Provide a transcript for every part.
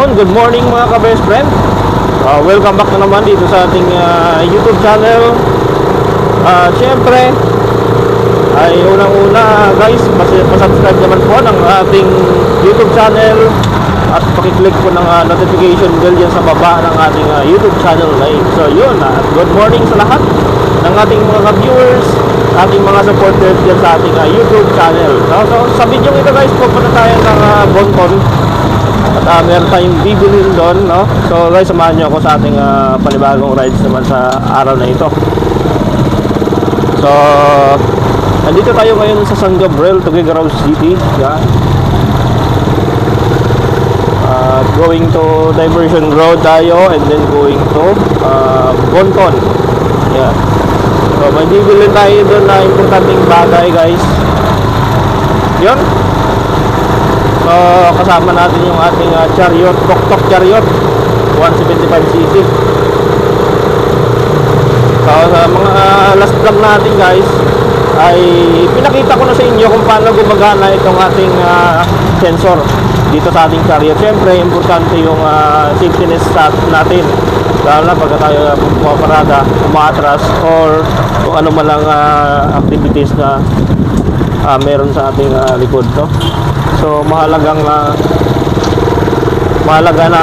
Ayun, good morning mga ka-best friend. Uh, welcome back na naman dito sa ating uh, YouTube channel. Uh, Siyempre, ay unang-una guys, pas- pasubscribe naman po ng ating YouTube channel at pakiclick po ng uh, notification bell dyan sa baba ng ating uh, YouTube channel name. So yun, uh, good morning sa lahat ng ating mga viewers, ating mga supporters dyan sa ating uh, YouTube channel. So, so sa video ito guys, pupunta tayo ng uh, Bonton at uh, meron tayong bibilin doon, no? So guys, samahan nyo ako sa ating uh, panibagong rides naman sa araw na ito. So, nandito tayo ngayon sa San Gabriel, Tuguegarao City. Yan. Uh, going to Diversion Road tayo and then going to uh, Bonton. Yan. So, may bibili tayo doon na importanteng bagay, guys. Yun. So, kasama natin yung ating uh, chariot, Tok-Tok Chariot, 175cc. So, sa mga uh, last vlog natin guys, ay pinakita ko na sa inyo kung paano gumagana itong ating uh, sensor dito sa ating chariot. Siyempre, importante yung uh, safetyness sa natin. Lalo na pagka tayo pumaparada, umaatras, or kung ano man lang uh, activities na uh, meron sa ating uh, likod. No? So, mahalagang uh, mahalaga na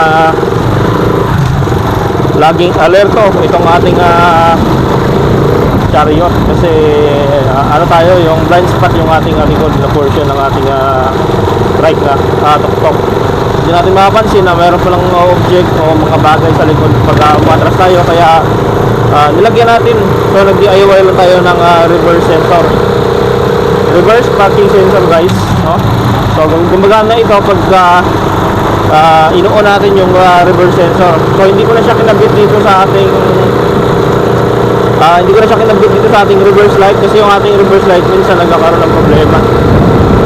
laging alerto itong ating ah, chariot. Kasi ah, ano tayo yung blind spot yung ating ah, likod na portion ng ating ah, right na uh, tok hindi natin makapansin na meron palang ah, object o mga bagay sa likod pag uh, umatras tayo. Kaya ah, nilagyan natin. So nag DIY lang tayo ng ah, reverse sensor. Reverse parking sensor guys no? So gum- gumagana ito pagka uh, inuon natin yung uh, reverse sensor. So hindi ko na siya kinabit dito sa ating ah, hindi ko na siya kinabit dito sa ating reverse light kasi yung ating reverse light minsan nagkakaroon ng problema.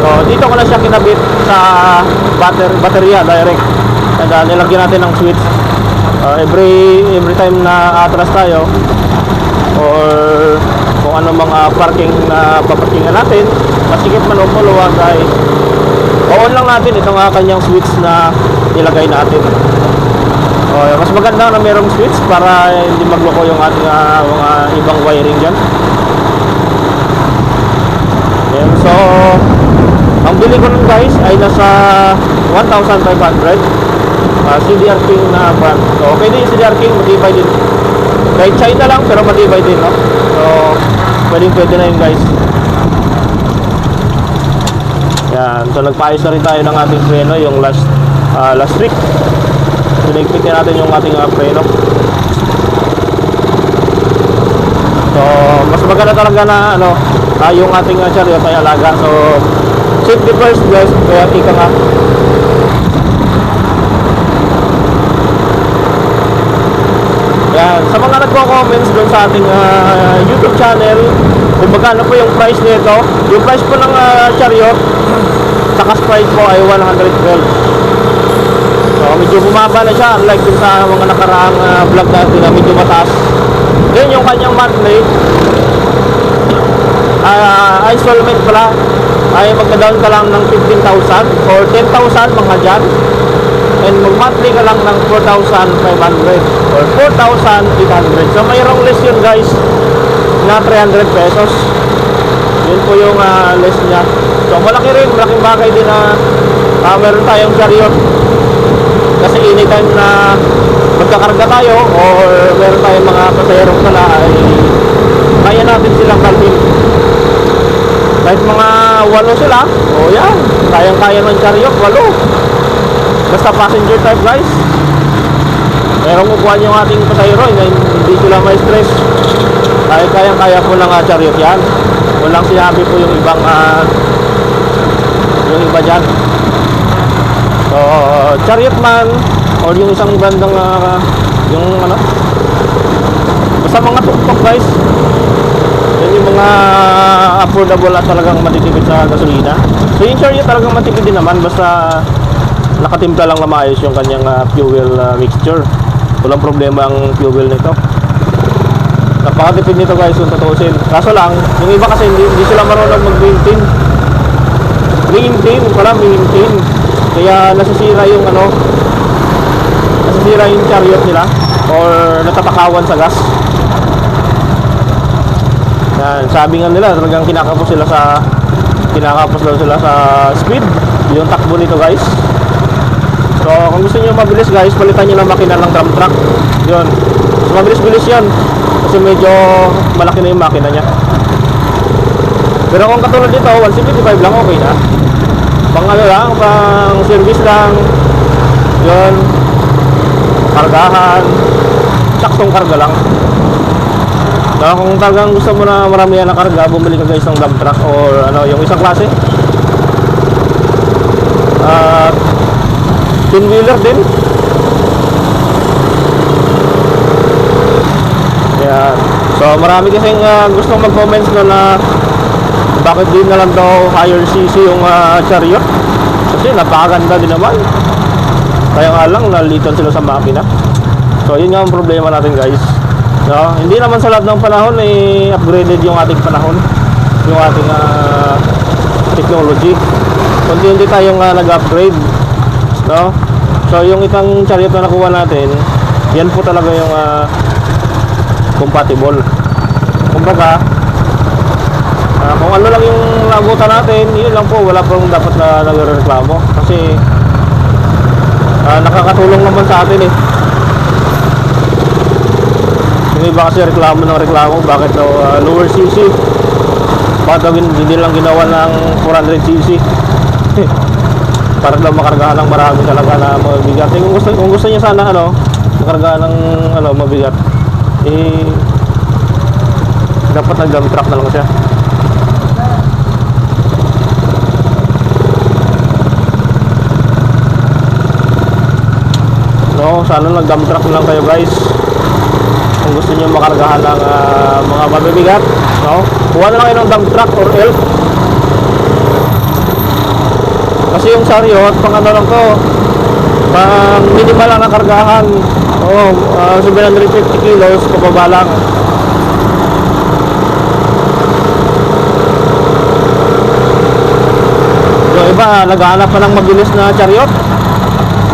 So dito ko na siya kinabit sa batter baterya direct. And uh, nilagyan natin ng switch. Uh, every every time na atras tayo or kung ano mga parking na paparkingan natin masikip man o maluwag ay on lang natin itong uh, kanyang switch na nilagay natin. O, mas maganda na mayroong switch para hindi magloko yung ating ah, mga ibang wiring dyan. Ayan, so ang bili ko nun guys ay nasa 1,500 uh, CDR King na brand. So okay din yung CDR King matibay din. Kahit China lang pero matibay din no? So pwedeng pwede na yun guys yan so nagpaayos na rin tayo ng ating preno yung last ah, last week pinigpitin natin yung ating uh, preno. So mas maganda talaga na ano ah, yung ating uh, chariot ay alaga. So safety first guys. Kaya ika nga. Yan, sa mga nagko-comments doon sa ating ah, YouTube channel, kung magkano po yung price nito, yung price po ng ah, chariot, sa cash price po ay 112. So, medyo bumaba na siya, unlike dun sa mga nakaraang ah, vlog natin na medyo mataas. Then, yung kanyang monthly, ah installment pala, ay magka-down ka lang ng 15,000 or 10,000 mga dyan and mag-monthly ka lang ng 4,500 or 4,800 so mayroong less yun guys na 300 pesos yun po yung ah, less niya so malaki rin, malaking bagay din na ah, meron tayong chariot kasi anytime na magkakarga tayo or meron tayong mga pasayerong sala ay kaya natin silang kalhin kahit mga walo sila o yan, kayang kaya ng chariot, walo. Basta passenger type guys. Merong upuan yung ating pasayero hindi, hindi sila may stress kahit kayang kaya po lang uh, chariot yan. Walang sinabi po yung ibang ah, yung iba dyan so chariot man or yung isang bandang ah, yung ano? Basta mga tuktok guys. Yan yung mga affordable at talagang matitipid sa gasolina. So yung chariot talagang matipid din naman basta nakatimpla lang na maayos yung kanyang ah, fuel ah, mixture. Walang problema ang fuel nito. Napakatipid nito guys kung tutuusin. Kaso lang yung iba kasi hindi, hindi sila marunong mag-maintain maintain pala maintain kaya nasisira yung ano nasisira yung chariot nila or natatakawan sa gas. Yan, sabi nga nila talagang kinakapos sila sa kinakapos daw sila sa speed yung takbo nito guys. So kung gusto niyo mabilis guys, palitan niyo ng makina ng drum truck. Yun. So mabilis-bilis 'yan kasi medyo malaki na yung makina niya. Pero kung katulad dito, 175 lang okay na. Pang ano lang, pang service lang. Yun. Kargahan. Saktong karga lang. So, kung talagang gusto mo na maramihan na karga, bumili ka guys ng dump truck or ano, yung isang klase. At twin wheeler din. Yan. So marami kasing uh, gusto mag-comments na na bakit din na lang daw higher CC yung ah, chariot. Kasi napakaganda din naman. Kaya nga lang nalitan sila sa makina. So yun nga ang problema natin guys. No? Hindi naman sa lahat ng panahon ay upgraded yung ating panahon. Yung ating ah, technology. Kundi hindi tayong ah, nag-upgrade. No? So yung itang chariot na nakuha natin, yan po talaga yung ah, compatible. Kumbaga, ah, kung ano lang yung nagutan natin, yun lang po, wala pong dapat na nagreklamo. Kasi ah, nakakatulong naman sa atin eh. Yung iba kasi reklamo ng reklamo, bakit daw ah, lower CC? Bakit daw hin- hindi lang ginawa ng 400cc? Para daw makargahan ng marami talaga na mabigat. Eh, kung gusto, kung gusto niya sana ano, makargahan ng ano, mabigat, eh, dapat nag-dump truck na lang siya. No, sana nag-dump truck na lang kayo guys. Kung gusto niyo makargahan ng ah, mga mabibigat, no? Kuha na lang kayo ng dump truck or elf. Kasi yung chariot, pang ano lang to, pang minimal lang na kargahan. Oo, ah, 750 kilos, pababa lang. Yung iba, naghahanap pa ng mabilis na chariot.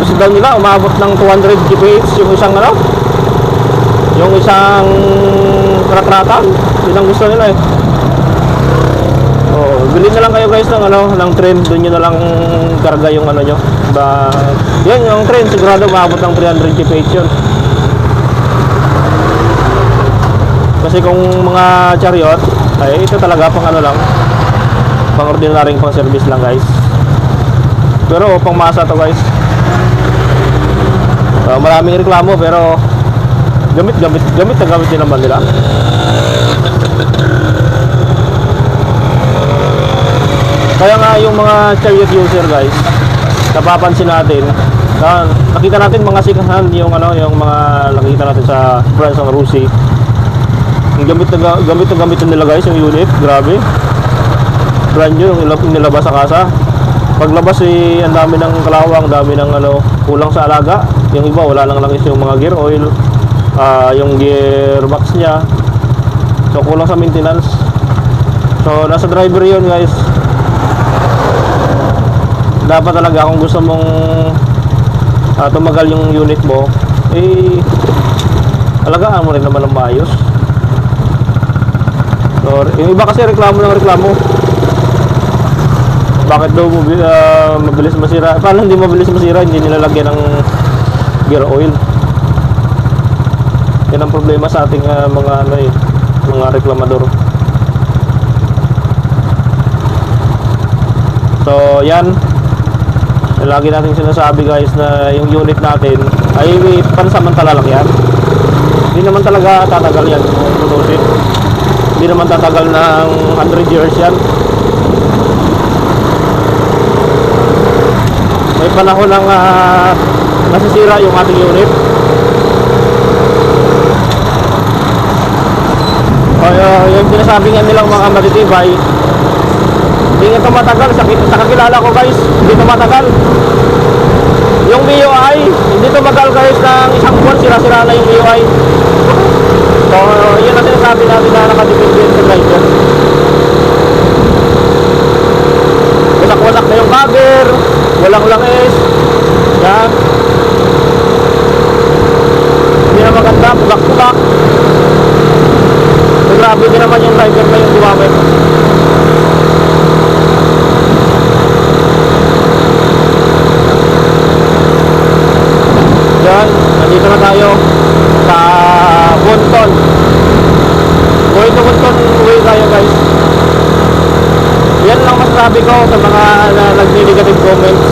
Gusto daw nila, umabot ng 200 kph yung isang ano, yung isang ratratan. Yun ang gusto nila eh. Oh, bili na lang kayo guys ng ano, ng train, doon niyo na lang karga yung ano nyo. Ba, yan yung train sigurado maabot ng 300 kph yun. Kasi kung mga chariot, ay ito talaga pang ano lang, pang ordinaryong pang service lang guys. Pero pang masa to guys. Ah, maraming reklamo pero gamit gamit gamit na gamit din naman nila. Kaya nga yung mga chariot user guys, napapansin natin, na, nakita natin mga sikahan yung ano, yung mga nakita natin sa branch ng Rusi. Yung gamit na ga- gamit na gamit na nila guys yung unit, grabe. Brand new yung ilab- nilabas sa kasa. Paglabas eh, ang dami ng kalawang, dami ng ano, kulang sa alaga. Yung iba wala lang langis yung mga gear oil, ah, yung gearbox niya. So kulang sa maintenance. So nasa driver yun guys. Dapat talaga kung gusto mong ah, tumagal yung unit mo eh alagaan mo rin naman ng maayos. So, yung iba kasi reklamo ng reklamo. Bakit daw ah, mabilis masira? Paano hindi mabilis masira? Hindi nilalagyan ng gear oil. Yan ang problema sa ating ah, mga ano eh mga reklamador. So yan. Lagi natin sinasabi guys na yung unit natin ay pansamantala lang yan. Hindi naman talaga tatagal yan tutusin. Hindi naman tatagal ng 100 years yan. May panahon ng ah, nasisira yung ating unit. Kaya yung sinasabi nga nilang mga matitibay hindi nga ito matagal. Sa, sa kakilala ko guys hindi ito matagal. Yung MIUI hindi ito magal guys ng isang buwan sira-sira na yung MIUI so yun ang sinasabi natin na nakadepende sa driver. Wasak-wasak na yung cover walang langis. Yan din naman yung driver na yung gumamit. Yan, nandito na tayo sa Bunton. Going to Bunton way tayo guys. Yan lang masasabi ko sa mga na, nag-negative comments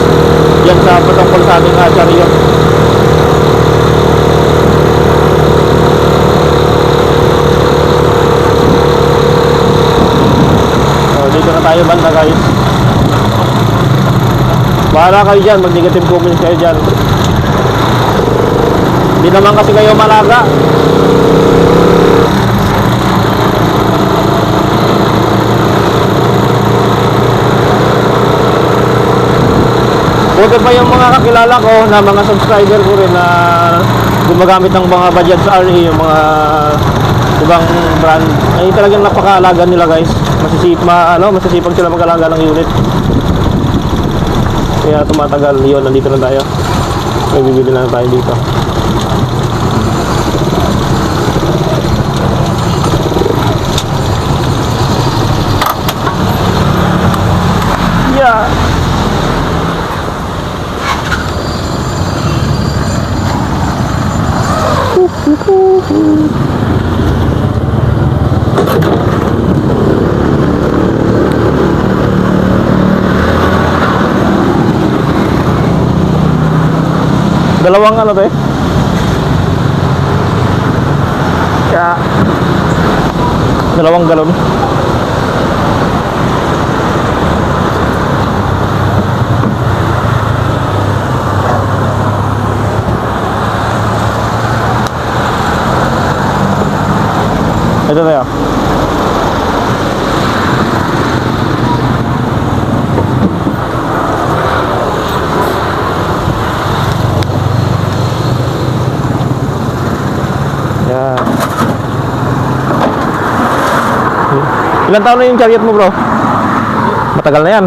yan sa patungkol sa ating uh. Dito na tayo banda guys. Bahala kayo dyan, mag-negative comments kayo dyan. Hindi naman kasi kayo malaga. Buti pa yung mga kakilala ko na mga subscriber ko rin na gumagamit ng mga Bajaj RE, yung mga ibang brand. Ay talagang napakaalaga nila guys. Masisip, ma, ano, masisipag sila mag-alaga ng unit. Kaya tumatagal yun, nandito na tayo. May bibili na tayo dito. Yeah. Dalawang ano to eh? Kaya Dalawang galon Ito tayo Yan. Ilan taon na yung chariot mo bro? Matagal na yan.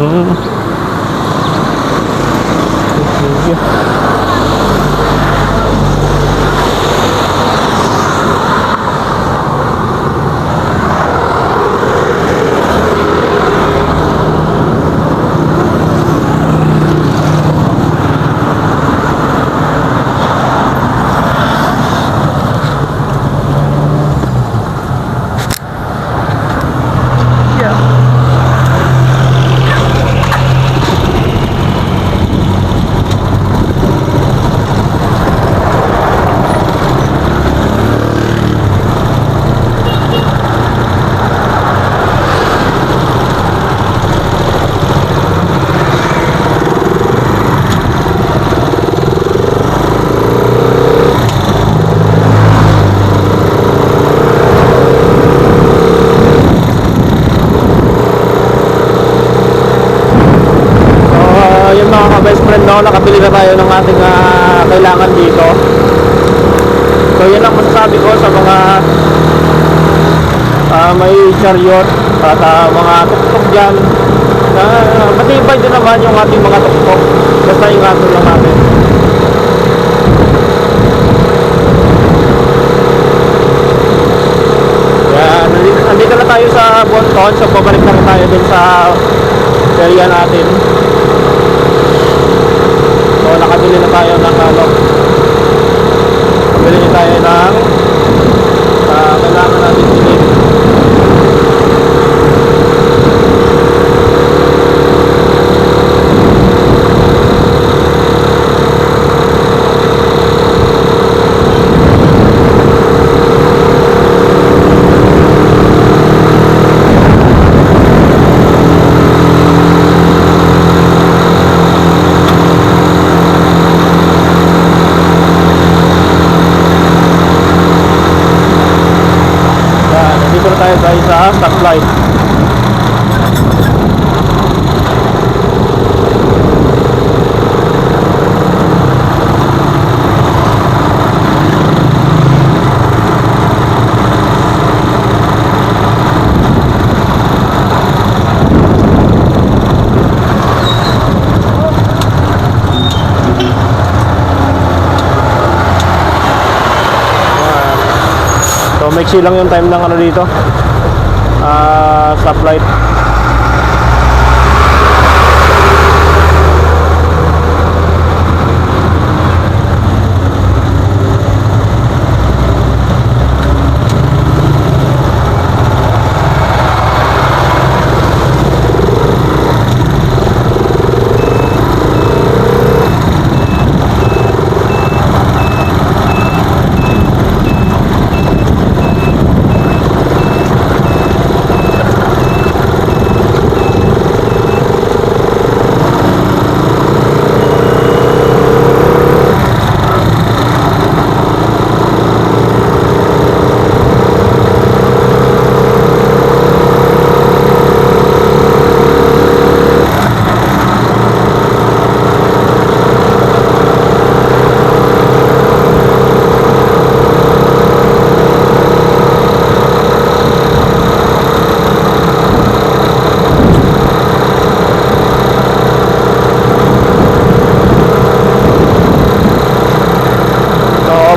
Mm. Thank you. So, yun mga ka-best friend, no, nakabili na tayo ng ating ah, kailangan dito. So, masasabi ko sa mga ah, may chariot at ah, mga tuktok dyan. Na matibay din naman yung ating mga tuktok. Basta ingatan lang natin. Yan, nandito na tayo sa Bonton. So, pabalik na tayo dun sa area natin. So, nakabili na tayo ng ano. Na tayo ng tayo guys sa supply So, maiksi lang yung time ng ano dito. Ah, stoplight. So,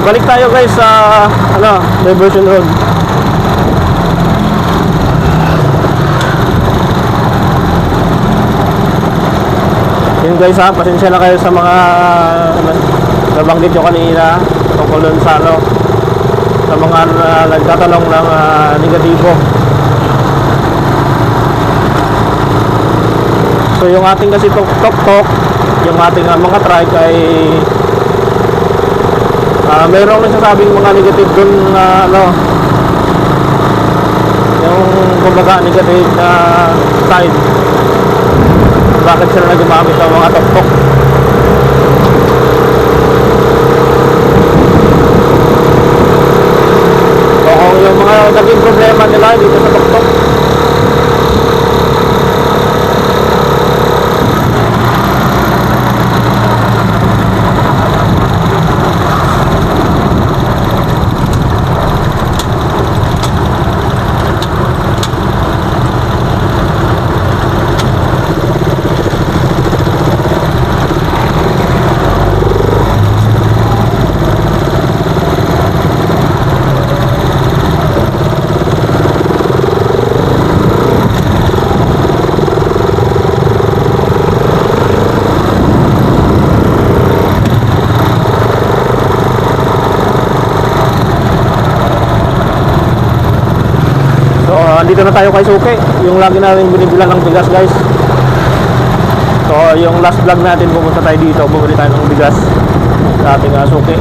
balik tayo guys sa ano, diversion road. Yun guys ha, pasensya na kayo sa mga ano, nabanggit ko kanina tungkol dun sa ano sa mga uh, nagtatanong ng ah, negatibo. So yung ating kasi tok tok tok, yung ating ah, mga trike ay Ah, mayroong nagsasabing mga negative dun na ano yung kumbaga negative na side. Bakit sila na gumamit ng mga tuktok kung yung mga naging problema nila dito sa tuktok Andito na tayo kay Suke. Yung lagi natin binibilan ng bigas, guys. So, yung last vlog natin, pumunta tayo dito. Bumili tayo ng bigas sa ating uh, Suke.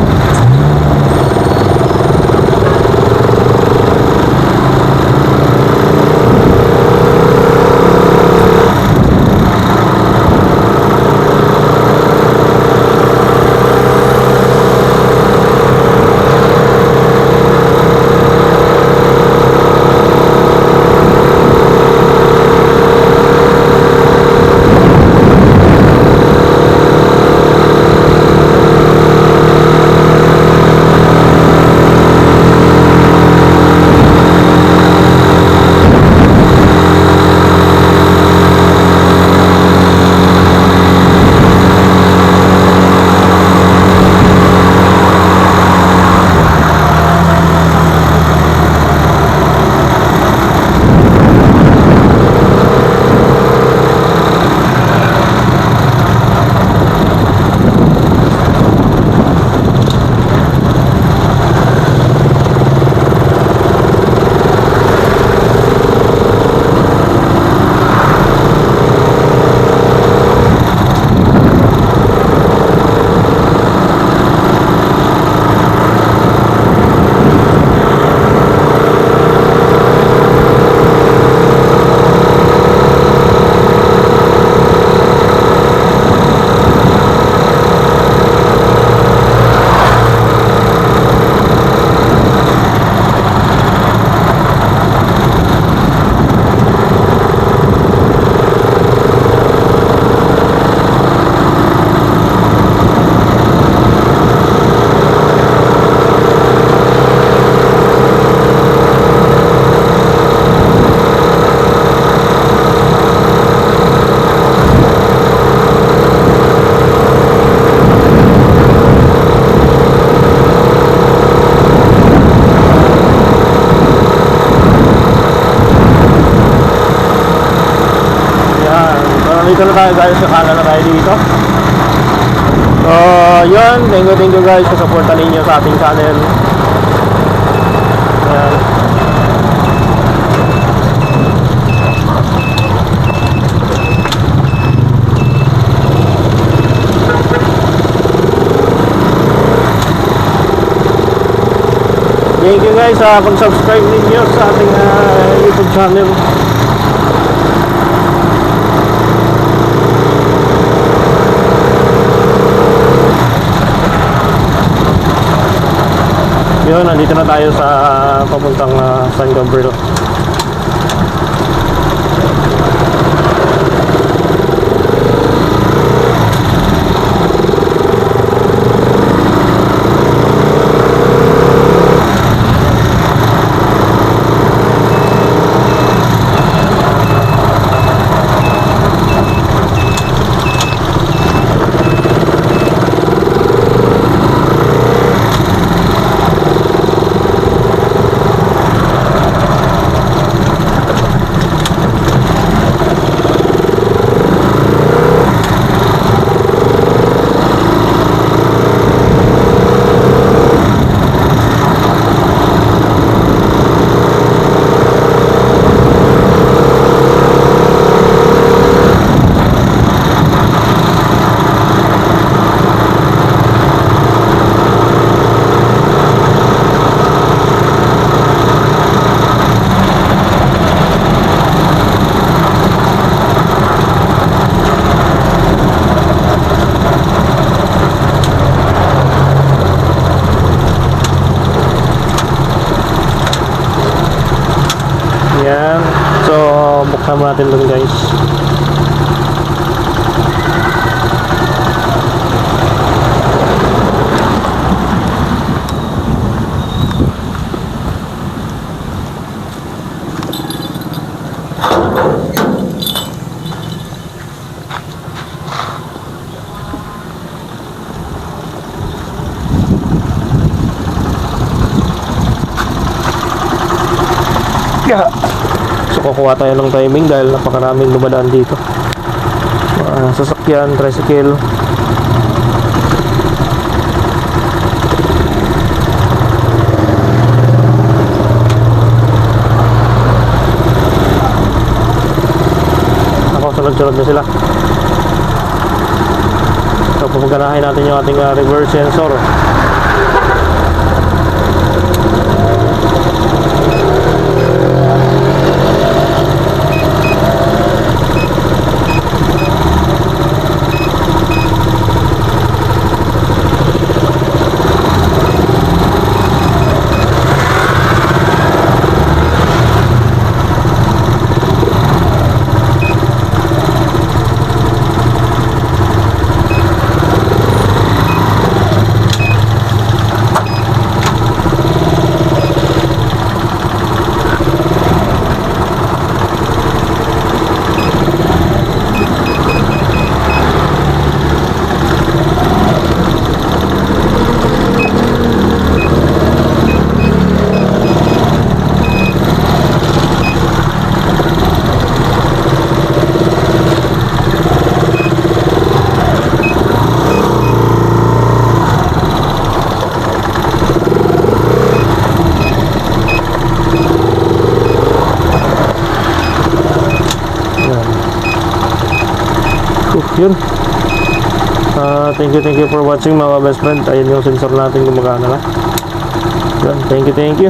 Dito na tayo guys, nakala na tayo dito. So, yun. Thank you, thank you guys sa supportan ninyo sa ating channel. Ayan. Thank you guys sa pag-subscribe ninyo sa ating ah, YouTube channel. Yun, nandito na tayo sa papuntang uh, San Gabriel. Yan. So, buksan mo natin dun guys. So kukuha tayo ng timing dahil napakaraming dumadaan dito. Mga sasakyan, tricycle. Ako, sunod-sunod na sila. So, pupaganahin natin yung ating ah, reverse sensor. Yan. Uh, yun. Ah, thank you, thank you for watching mga best friend. Ayun yung sensor natin gumagana na. Thank you, thank you.